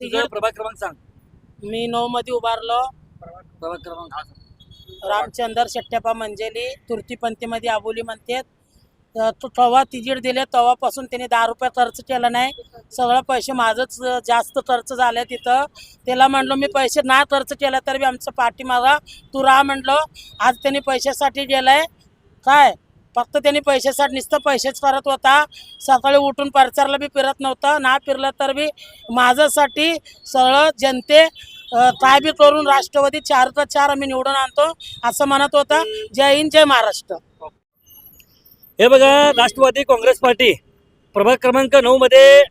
तुझं प्रभाग क्रमांक सांग. मी नऊ मध्ये उभारलो. प्रभाग क्रमांक रामचंद्र शेट्ट्यापा मंजेली तृतीपंथीमध्ये आबोली म्हणतात. तर तो तेव्हा तिजीड दिले तेव्हापासून त्याने दहा रुपये खर्च केला नाही. सगळं पैसे माझंच जास्त खर्च झाले तिथं. त्याला म्हणलो मी पैसे ना खर्च केला तर बी आमचं पाठीमागा तू राहा म्हणलो. आज त्यांनी पैशासाठी गेलाय. काय? फक्त त्यांनी पैशासाठी नुसतं पैसेच करत होता. सकाळी उठून परचारला बी फिरत नव्हतं. ना फिरलं तर बी माझ्यासाठी सरळ जनते काय बी करून राष्ट्रवादी चार तर चार आम्ही निवडून आणतो असं म्हणत होता. जय हिंद जय महाराष्ट्र. हे बघा राष्ट्रवादी काँग्रेस पार्टी प्रभाग क्रमांक नऊ मध्ये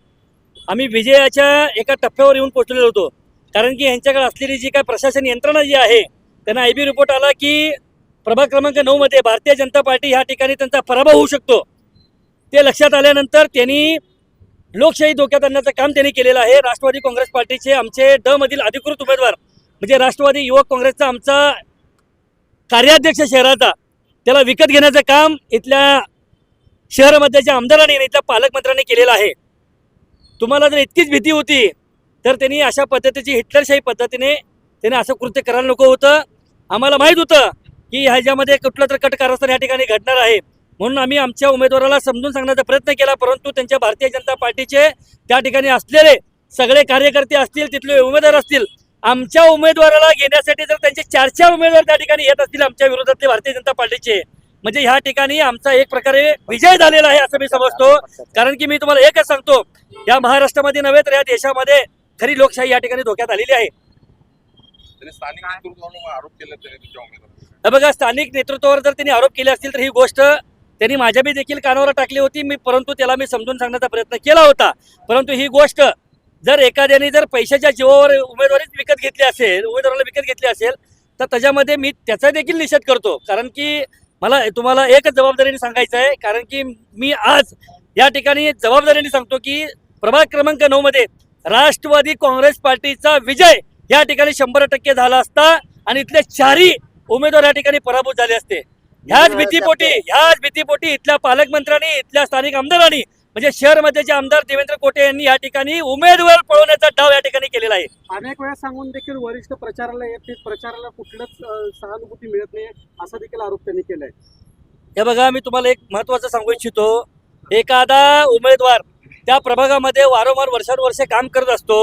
आम्ही विजयाच्या एका टप्प्यावर येऊन पोहोचलेलो होतो. कारण की यांच्याकडे असलेली जी काय प्रशासन यंत्रणा जी आहे त्यांना आय बी रिपोर्ट आला की प्रभाग क्रमांक नऊ मध्ये भारतीय जनता पार्टी ह्या ठिकाणी त्यांचा पराभव होऊ शकतो. ते लक्षात आल्यानंतर त्यांनी लोकशाही धोक्यात आणण्याचं काम त्यांनी केलेलं आहे. राष्ट्रवादी काँग्रेस पार्टीचे आमचे ड मधील अधिकृत उमेदवार म्हणजे राष्ट्रवादी युवक काँग्रेसचा आमचा कार्याध्यक्ष शहराचा त्याला विकत घेण्याचं काम इथल्या शहरामध्येच्या आमदारांनी इथल्या पालकमंत्र्यांनी केलेलं आहे. तुम्हाला जर इतकीच भीती होती तर त्यांनी अशा पद्धतीची हिटलरशाही पद्धतीने त्यांनी असं कृत्य करायला नको होतं. आम्हाला माहीत होतं की ह्याच्यामध्ये कुठलं तर कट कारस्थान या ठिकाणी घडणार आहे. म्हणून आम्ही आमच्या उमेदवाराला समजून सांगण्याचा प्रयत्न केला परंतु त्यांच्या भारतीय जनता पार्टीचे त्या ठिकाणी असलेले सगळे कार्यकर्ते असतील तिथले उमेदवार असतील आमच्या उमेदवाराला घेण्यासाठी जर त्यांचे चार चार उमेदवार त्या ठिकाणी येत असतील आमच्या विरोधातले भारतीय जनता पार्टीचे म्हणजे ह्या ठिकाणी आमचा एक प्रकारे विजय झालेला आहे असं मी समजतो. कारण की मी तुम्हाला एकच सांगतो या महाराष्ट्रामध्ये नव्हे तर या देशामध्ये खरी लोकशाही या ठिकाणी धोक्यात आलेली आहे. हे बघा स्थानिक नेतृत्वावर जर त्यांनी आरोप केले असतील तर ही गोष्ट त्यांनी माझ्या बी देखील कानावर टाकली होती. मी परंतु त्याला मी समजून सांगण्याचा प्रयत्न केला होता. परंतु ही गोष्ट जर एखाद्याने जर पैशाच्या जीवावर उमेदवारीच विकत घेतली असेल उमेदवाराला विकत घेतली असेल तर त्याच्यामध्ये मी त्याचा देखील निषेध करतो. कारण की मला तुम्हाला एकच जबाबदारीने सांगायचं आहे. कारण की मी आज या ठिकाणी जबाबदारीने सांगतो की प्रभाग क्रमांक नऊ मध्ये राष्ट्रवादी काँग्रेस पार्टीचा विजय या ठिकाणी शंभर टक्के झाला असता आणि इथले चारही उमेदवार या ठिकाणी पराभूत झाले असते. ह्याच भीतीपोटी ह्याच भीतीपोटी इथल्या पालकमंत्र्यांनी इथल्या स्थानिक आमदारांनी म्हणजे शहर मध्येचे आमदार देवेंद्र कोटे यांनी या ठिकाणी उमेदवार पळवण्याचा डाव या ठिकाणी केलेला आहे. अनेक वेळा सांगून देखील वरिष्ठ प्रचाराला येत प्रचाराला कुठलंच सहानुभूती मिळत नाही असा देखील आरोप त्यांनी केलाय. हे बघा मी तुम्हाला एक महत्वाचं सांगू इच्छितो. एखादा उमेदवार त्या प्रभागामध्ये वारंवार वर्षानुवर्षे काम करत असतो.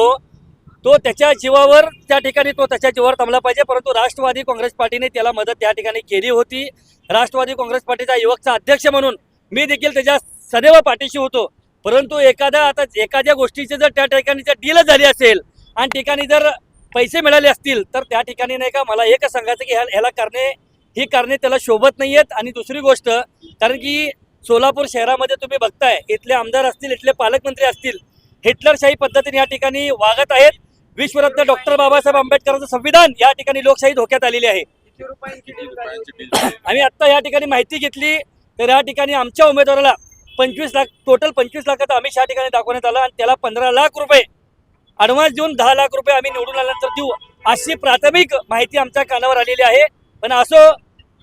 तो त्याच्या जीवावर त्या ठिकाणी तो त्याच्या जीवावर थांबला पाहिजे. परंतु राष्ट्रवादी काँग्रेस पार्टीने त्याला मदत त्या ठिकाणी केली होती. राष्ट्रवादी काँग्रेस पार्टीचा युवकचा अध्यक्ष म्हणून मी देखील त्याच्या सदैव पाठीशी होतो. परंतु एखाद्या आता एखाद्या गोष्टीचे जर त्या ठिकाणी जर डील झाली असेल आणि ठिकाणी जर पैसे मिळाले असतील तर त्या ठिकाणी नाही का मला एकच सांगायचं की ह्या ह्याला कारणे ही कारणे त्याला शोभत नाही आहेत आणि दुसरी गोष्ट कारण की सोलापूर शहरामध्ये तुम्ही बघताय इथले आमदार असतील इथले पालकमंत्री असतील हिटलरशाही पद्धतीने या ठिकाणी वागत आहेत. विश्वरत्न डॉक्टर बाबासाहेब आंबेडकरांचं संविधान या ठिकाणी लोकशाही धोक्यात आलेली आहे. आम्ही आता या ठिकाणी माहिती घेतली तर या ठिकाणी आमच्या उमेदवाराला पंचवीस लाख टोटल पंचवीस लाखाचा आम्ही या ठिकाणी दाखवण्यात आला आणि त्याला पंधरा लाख रुपये ॲडव्हान्स देऊन दहा लाख रुपये आम्ही निवडून आल्यानंतर देऊ अशी प्राथमिक माहिती आमच्या कानावर आलेली आहे. पण असो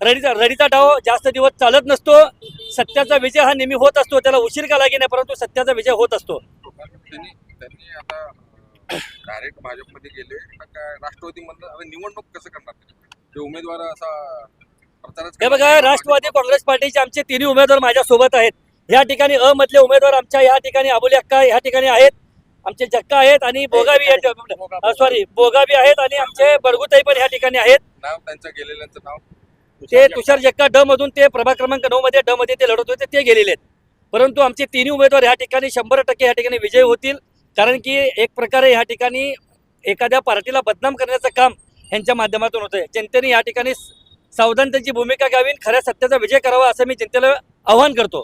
रडीचा रडीचा डाव जास्त दिवस चालत नसतो. सत्याचा विजय हा नेहमी होत असतो त्याला उशीर का लागे नाही परंतु सत्याचा विजय होत असतो. डायरेक्ट भाजपमध्ये गेले. काय राष्ट्रवादीमधलं निवडणूक कसं करणार ते? उमेदवार असा हे बघा. राष्ट्रवादी काँग्रेस पार्टीचे आमचे तिन्ही उमेदवार माझ्या सोबत आहेत. या ठिकाणी अ मधले उमेदवार आमच्या या ठिकाणी अबोली अक्का या ठिकाणी आहेत. आमचे जक्का आहेत आणि बोगावी सॉरी बोगावी. आहेत आणि आमचे बडगुताई पण या ठिकाणी आहेत. नाव त्यांचं गेलेल्यांचं नाव? ते तुषार जक्का ड मधून ते प्रभाग क्रमांक नऊ मध्ये ड मध्ये ते लढत होते ते गेलेले आहेत. परंतु आमचे तिन्ही उमेदवार या ठिकाणी शंभर टक्के या ठिकाणी विजयी होतील. कारण की एक प्रकारे या ठिकाणी एखाद्या पार्टीला बदनाम करण्याचं काम यांच्या माध्यमातून होतंय. जनतेने या ठिकाणी सावधान त्यांची भूमिका घ्यावी खऱ्या सत्याचा विजय करावा असं मी जनतेला आवाहन करतो.